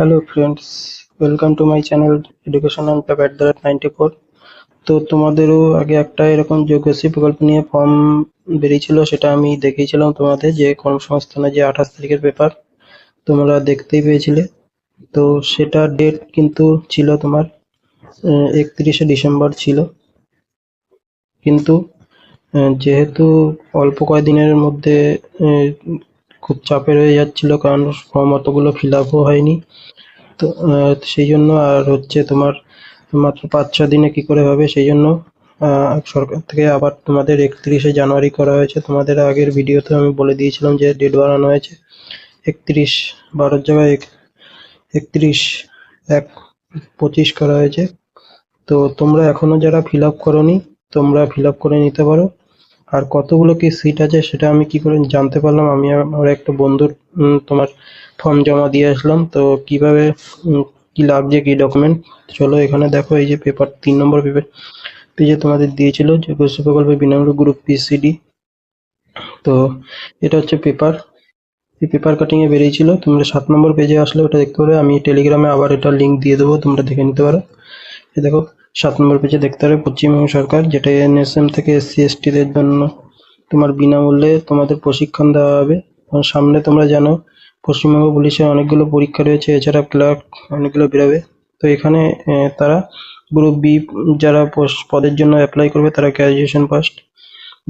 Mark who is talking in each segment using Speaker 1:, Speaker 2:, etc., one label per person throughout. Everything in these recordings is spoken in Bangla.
Speaker 1: Hello friends welcome to my channel education and pap at the rate ninety four তো তোমাদেরও আগে একটা এরকম যোগ্যশ্রী প্রকল্প নিয়ে ফর্ম বেরিয়েছিল, সেটা আমি দেখিয়েছিলাম তোমাদের যে কর্মসংস্থানে যে আঠাশ তারিখের পেপার তোমরা দেখতেই পেয়েছিলে। তো সেটা ডেট কিন্তু ছিল তোমার একত্রিশে ডিসেম্বর ছিল। কিন্তু যেহেতু অল্প কয়েকদিনের মধ্যে খুব চাপের হয়ে যাচ্ছিল কারণ ফর্ম অতগুলো ফিল আপও হয়নি। তো সেই জন্য আর হচ্ছে তোমার মাত্র পাঁচ, ছ দিনে কি করে হবে সেই জন্য সরকার থেকে আবার তোমাদের একত্রিশে জানুয়ারি করা হয়েছে। তোমাদের আগের ভিডিওতে আমি বলে দিয়েছিলাম যে ডেট বাড়ানো হয়েছে। একত্রিশ বারোর জায়গায় এক- একত্রিশ, এক, পঁচিশ করা হয়েছে। তো তোমরা এখনও যারা ফিল আপ করোনি, তোমরা ফিল আপ করে নিতে পারো। আর কতগুলো কি সিট আছে সেটা আমি কি করে জানতে পারলাম? আমি আমার একটা বন্ধুর তোমার ফর্ম জমা দিয়ে আসলাম। তো কীভাবে কি লাগছে, কি ডকুমেন্ট চলো এখানে দেখো, এই যে পেপার তিন নম্বর পেপার পেজে তোমাদের দিয়েছিল যে গোষ্ঠী প্রকল্পে বিনামূল্য গ্রুপ পিসিডি তো এটা হচ্ছে পেপার এই পেপার কাটিং এ বেরিয়েছিল। তোমরা সাত নম্বর পেজে আসলে ওটা দেখতে পারবে আমি টেলিগ্রামে আবার এটা লিংক দিয়ে দেবো, তোমরা দেখে নিতে পারো। দেখো সাত নম্বর পেজে দেখতে পারবে পশ্চিমবঙ্গ সরকার যেটা এনএসএম থেকে এসসি, এসটিদের জন্য তোমার বিনামূল্যে তোমাদের প্রশিক্ষণ দেওয়া হবে। এবং সামনে তোমরা জানো, পশ্চিমবঙ্গ পুলিশের অনেকগুলো পরীক্ষা রয়েছে, এছাড়া ক্লার্ক অনেকগুলো বেরোবে। তো এখানে তারা গ্রুপ বি যারা পদের জন্য অ্যাপ্লাই করবে, তারা গ্র্যাজুয়েশন পাস্ট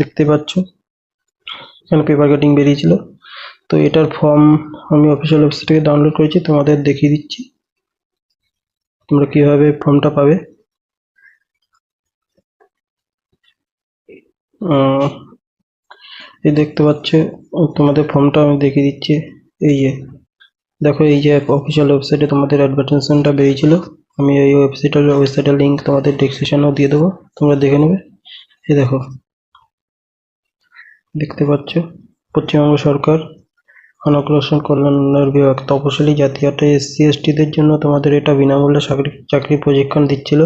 Speaker 1: দেখতে পাচ্ছ। এখানে পেপার কাটিং বেরিয়েছিল। তো এটার ফর্ম আমি অফিসিয়াল ওয়েবসাইট থেকে ডাউনলোড করেছি, তোমাদের দেখিয়ে দিচ্ছি। তোমরা কীভাবে ফর্মটা পাবে। এই দেখতে পাচ্ছ তোমাদের ফর্মটা আমি দেখিয়ে দিচ্ছি। এই যে, দেখো এই যে অফিসিয়াল ওয়েবসাইটে তোমাদের অ্যাডভার্টাইজমেন্টটা বেরিয়েছিল। আমি এই ওয়েবসাইটের ওয়েবসাইটের লিঙ্ক তোমাদের ডেসক্রিপশনেও দিয়ে দেবো, তোমরা দেখে নেবে। এই দেখো, দেখতে পাচ্ছ, পশ্চিমবঙ্গ সরকার অনগ্রসর কল্যাণ উন্নয়ন বিভাগ, তপশিলি জাতি অর্থাৎ এসসি, এসটিদের জন্য তোমাদের এটা বিনামূল্যে চাকরি চাকরি প্রশিক্ষণ দিচ্ছিল।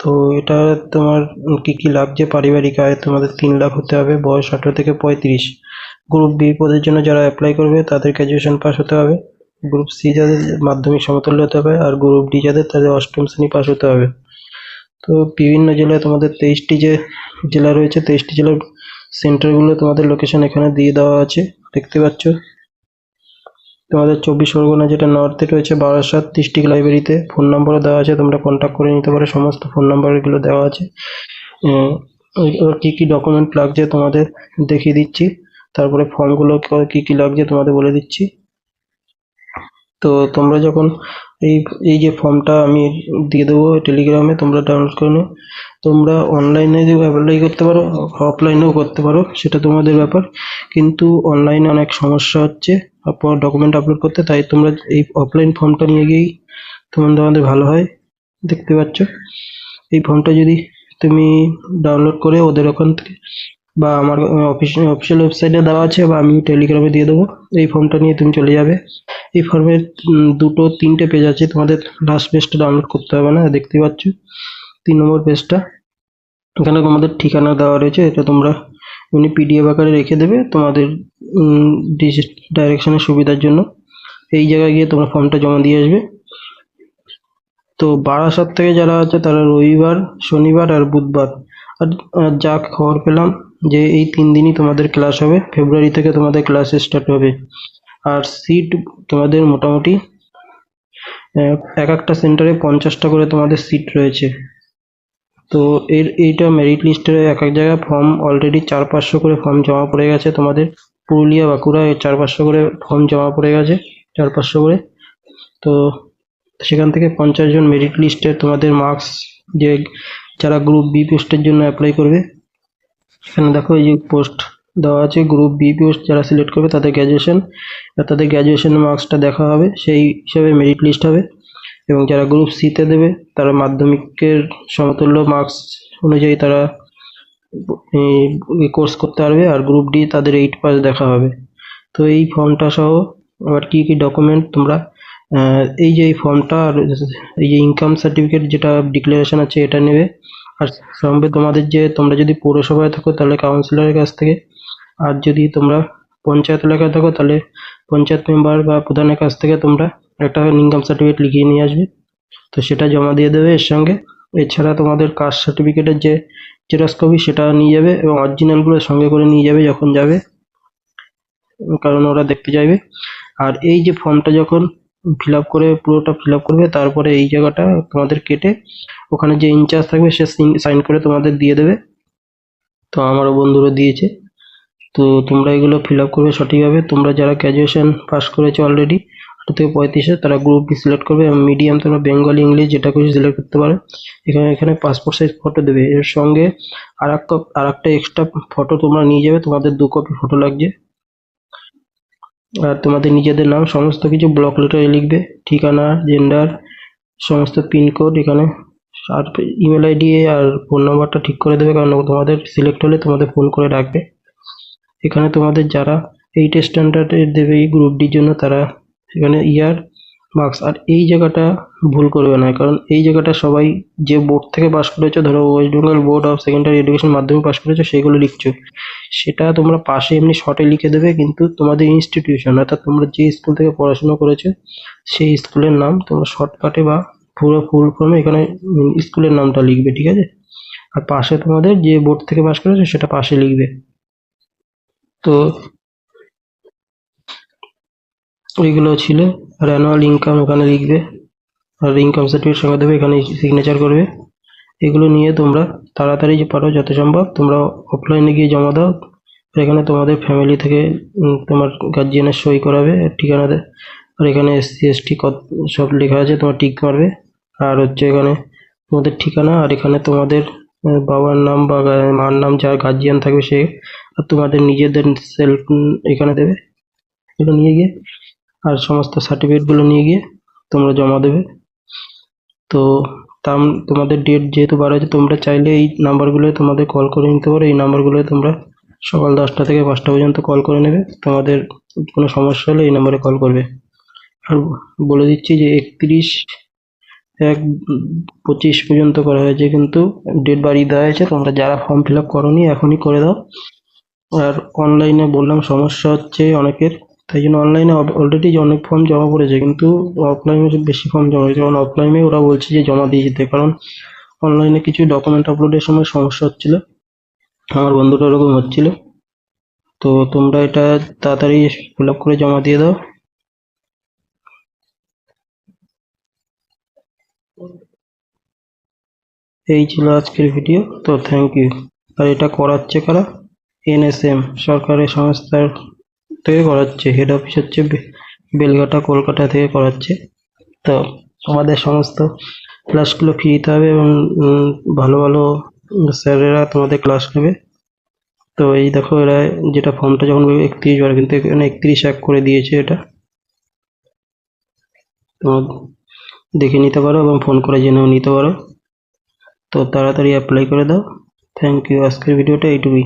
Speaker 1: তো এটা তোমার কি কি লাগছে পারিবারিক আয় তোমাদের তিন লাখ হতে হবে, বয়স আঠেরো থেকে পঁয়ত্রিশ। গ্রুপ বি পদের জন্য যারা অ্যাপ্লাই করবে, তাদের গ্র্যাজুয়েশন পাস হতে হবে। গ্রুপ সি যাদের মাধ্যমিক সমতুল্য হতে হবে, আর গ্রুপ ডি যাদের, তাদের অষ্টম শ্রেণি পাস হতে হবে। তো বিভিন্ন জেলায় তোমাদের তেইশটি যে জেলা রয়েছে, তেইশটি জেলার সেন্টারগুলো তোমাদের লোকেশন এখানে দিয়ে দেওয়া আছে। দেখতে পাচ্ছ? তোমাদের চব্বিশ পরগনা যেটা নর্থে রয়েছে, বারাসাত ডিস্ট্রিক্ট লাইব্রেরিতে ফোন নাম্বারও দেওয়া আছে, তোমরা কন্ট্যাক্ট করে নিতে পারো, সমস্ত ফোন নাম্বারগুলো দেওয়া আছে। কী কী ডকুমেন্ট লাগছে তোমাদের দেখিয়ে দিচ্ছি, তারপরে ফর্মগুলো কী কী লাগছে তোমাদের বলে দিচ্ছি। তো তোমরা যখন এই এই যে ফর্মটা আমি দিয়ে দেবো টেলিগ্রামে তোমরা ডাউনলোড করে নিও। তোমরা অনলাইনে অ্যাপ্লাই করতে পারো অফলাইনেও করতে পারো, সেটা তোমাদের ব্যাপার। কিন্তু অনলাইনে অনেক সমস্যা হচ্ছে ডকুমেন্ট আপলোড করতে, তাই তোমরা এই অফলাইন ফর্মটা নিয়ে গিয়েই তোমাদের তোমাদের ভালো হয়। দেখতে পাচ্ছ? এই ফর্মটা যদি তুমি ডাউনলোড করে ওদের ওখান থেকে, বা আমার অফিস অফিসিয়াল ওয়েবসাইটে দেওয়া আছে, বা আমি টেলিগ্রামে দিয়ে দেবো, এই ফর্মটা নিয়ে তুমি চলে যাবে। এই ফর্মের দুটো, তিনটে পেজ আছে তোমাদের লাস্ট পেজটা ডাউনলোড করতে হবে না, দেখতে পাচ্ছ? তিন নম্বর পেজটা এখানে তোমাদের ঠিকানা দেওয়া রয়েছে, এটা তোমরা এমনি পিডিএফ আকারে রেখে দেবে তোমাদের ডাইরেকশনের সুবিধার জন্য। এই জায়গায় গিয়ে তোমরা ফর্মটা জমা দিয়ে আসবে। তো বারাসাত থেকে যারা আছে তারা রবিবার, শনিবার আর বুধবার। আর যা খবর পেলাম যে এই তিন দিনই তোমাদের ক্লাস হবে, ফেব্রুয়ারি থেকে তোমাদের ক্লাস স্টার্ট হবে। আর সিট তোমাদের মোটামুটি এক একটা সেন্টারে পঞ্চাশটা করে তোমাদের সিট রয়েছে। তো এর এইটা মেরিট লিস্টের এক এক জায়গায় ফর্ম অলরেডি চার পাঁচশো করে ফর্ম জমা পড়ে গেছে তোমাদের। পুরুলিয়া বাঁকুড়ায় চার পাঁচশো করে ফর্ম জমা পড়ে গেছে, চার পাঁচশো করে। তো সেখান থেকে পঞ্চাশ জন মেরিট লিস্টে তোমাদের মার্কস যে যারা গ্রুপ বি পোস্টের জন্য অ্যাপ্লাই করবে, এখানে দেখো এই যে পোস্ট দেওয়া আছে গ্রুপ বি পোস্ট যারা সিলেক্ট করবে তাদের গ্র্যাজুয়েশন তাদের গ্র্যাজুয়েশন মার্কসটা দেখা হবে, সেই হিসাবে মেরিট লিস্ট হবে। এবং যারা গ্রুপ সিতে দেবে, তারা মাধ্যমিকের সমতুল্য মার্কস অনুযায়ী তারা কোর্স করতে পারবে আর গ্রুপ ডি তাদের এইট পাস দেখা হবে। তো এই ফর্মটা সহ আবার কী কী ডকুমেন্ট তোমরা এই যে এই ফর্মটা আর এই যে ইনকাম সার্টিফিকেট যেটা ডিক্লারেশন আছে এটা নেবে। আর সঙ্গে তোমাদের যে তোমরা যদি পৌরসভায় থাকো তাহলে কাউন্সিলরের কাছ থেকে, আর যদি তোমরা পঞ্চায়েত এলাকায় থাকো তাহলে পঞ্চায়েত মেম্বার বা প্রধানের কাছ থেকে তোমরা একটা ইনকাম সার্টিফিকেট লিখিয়ে নিয়ে আসবে। তো সেটা জমা দিয়ে দেবে এর সঙ্গে। এছাড়া তোমাদের কাস্ট সার্টিফিকেটের যে জেরক্স কপি সেটা নিয়ে যাবে এবং অরিজিনালগুলো সঙ্গে করে নিয়ে যাবে যখন যাবে। কারণ ওরা দেখতে চাইবে। আর এই যে ফর্মটা যখন ফিল করে, পুরোটা ফিল করবে, তারপরে এই জায়গাটা তোমাদের কেটে ওখানে যে ইনচার্জ থাকবে সে সাইন করে তোমাদের দিয়ে দেবে। তো আমারও বন্ধুরা দিয়েছে। তো তোমরা এগুলো ফিল করবে সঠিকভাবে। তোমরা যারা গ্র্যাজুয়েশন পাস করেছ অলরেডি থেকে পঁয়ত্রিশে তারা গ্রুপ সিলেক্ট করবে এবং মিডিয়াম তোমরা বেঙ্গলি ইংলিশ যেটা খুশি সিলেক্ট করতে পারো। এখানে এখানে পাসপোর্ট সাইজ ফটো দেবে। এর সঙ্গে আর এক আর একটা এক্সট্রা ফটো তোমরা নিয়ে যাবে। তোমাদের দু কপি ফটো লাগছে আর তোমাদের নিজেদের নাম, সমস্ত কিছু ব্লক লেটারে লিখবে। ঠিকানা জেন্ডার সমস্ত পিনকোড এখানে। আর ইমেল আইডি আর ফোন নাম্বারটা ঠিক করে দেবে। কারণ তোমাদের সিলেক্ট হলে তোমাদের ফোন করে ডাকবে এখানে তোমাদের যারা এইট স্ট্যান্ডার্ডের দেবে এই গ্রুপ ডির জন্য, তারা এখানে ইয়ার, মার্কস। আর এই জায়গাটা ভুল করবে না, কারণ এই জায়গাটা সবাই যে বোর্ড থেকে পাস করেছ, ধরো West Bengal Board of Secondary Education মাধ্যমিক পাস করেছ, সেগুলো লিখছো। সেটা তোমরা পাশে এমনি শর্টে লিখে দেবে, কিন্তু তোমাদের ইনস্টিটিউশন অর্থাৎ তোমরা যে স্কুল থেকে পড়াশোনা করেছ, সেই স্কুলের নাম তোমরা শর্টকাটে বা পুরো ফুল ফর্মে এখানে স্কুলের নামটা লিখবে, ঠিক আছে? আর পাশে তোমাদের যে বোর্ড থেকে পাস করেছ, সেটা পাশে লিখবে। তো এইগুলো ছিল। আর অ্যানুয়াল ইনকাম ওখানে লিখবে। আর ইনকাম সার্টিফিকেট সঙ্গে দেবে, এখানে সিগনেচার করবে। এগুলো নিয়ে তোমরা তাড়াতাড়ি পারো, যত সম্ভব। তোমরা অফলাইনে গিয়ে জমা দাও। এখানে তোমাদের ফ্যামিলি থেকে তোমার গার্জিয়ানের সই করাবে ঠিকানাতে আর ঠিকানা দে- আর এখানে এসসি এসটি সব লেখা আছে, তোমার টিক মারবে। আর হচ্ছে এখানে তোমাদের ঠিকানা, আর এখানে তোমাদের বাবার নাম বা মার নাম, যার গার্জিয়ান থাকবে সে, আর তোমাদের নিজেদের সেলফ এখানে দেবে। এগুলো নিয়ে গিয়ে আর সমস্ত সার্টিফিকেটগুলো নিয়ে গিয়ে তোমরা জমা দেবে। তো তাম, তোমাদের ডেট যেহেতু বার হয়েছে, তোমরা চাইলে এই নাম্বারগুলো তোমাদের কল করে নিতে পারো। এই নাম্বারগুলো তোমরা সকাল দশটা থেকে পাঁচটা পর্যন্ত কল করে নেবে। তোমাদের কোনো সমস্যা হলে এই নাম্বারে কল করবে। আর বলে দিচ্ছি যে একত্রিশ এক পঁচিশ পর্যন্ত করা হয়েছে, কিন্তু ডেট বাড়িয়ে দেওয়া হয়েছে। তোমরা যারা ফর্ম ফিল আপ করোনি, এখনই করে দাও। আর অনলাইনে বললাম, সমস্যা হচ্ছে অনেকের তাই জন্য অনলাইনে অলরেডি অনেক ফর্ম জমা পড়েছে, কিন্তু অফলাইনে বেশি ফর্ম জমা হয়েছে। কারণ অফলাইনে ওরা বলছে যে জমা দিয়ে যেতে, কারণ অনলাইনে কিছু ডকুমেন্ট আপলোডের সময় সমস্যা হচ্ছিল। আমার বন্ধুটা ওরকম হচ্ছিল। তো তোমরা এটা তাড়াতাড়ি ফিল করে জমা দিয়ে দাও। এই ছিল আজকের ভিডিও তো থ্যাংক ইউ আর এটা করাচ্ছে কারা? এনএসএম সরকারি সংস্থার থেকে করাচ্ছে হেড অফিস হচ্ছে বেলঘাটা, কলকাতা থেকে করাচ্ছে। তো আমাদের সমস্ত ক্লাসগুলো ফ্রি দিতে হবে এবং ভালো ভালো স্যারেরা তোমাদের ক্লাস নেবে। তো এই দেখো এরা যেটা ফর্মটা যখন একত্রিশ বার, কিন্তু এখানে একত্রিশ এক করে দিয়েছে এটা। তো দেখে নিতে পারো এবং ফোন করে জেনেও নিতে পারো। তো তাড়াতাড়ি অ্যাপ্লাই করে দাও। থ্যাংক ইউ আজকের ভিডিওটা এইটুকুই।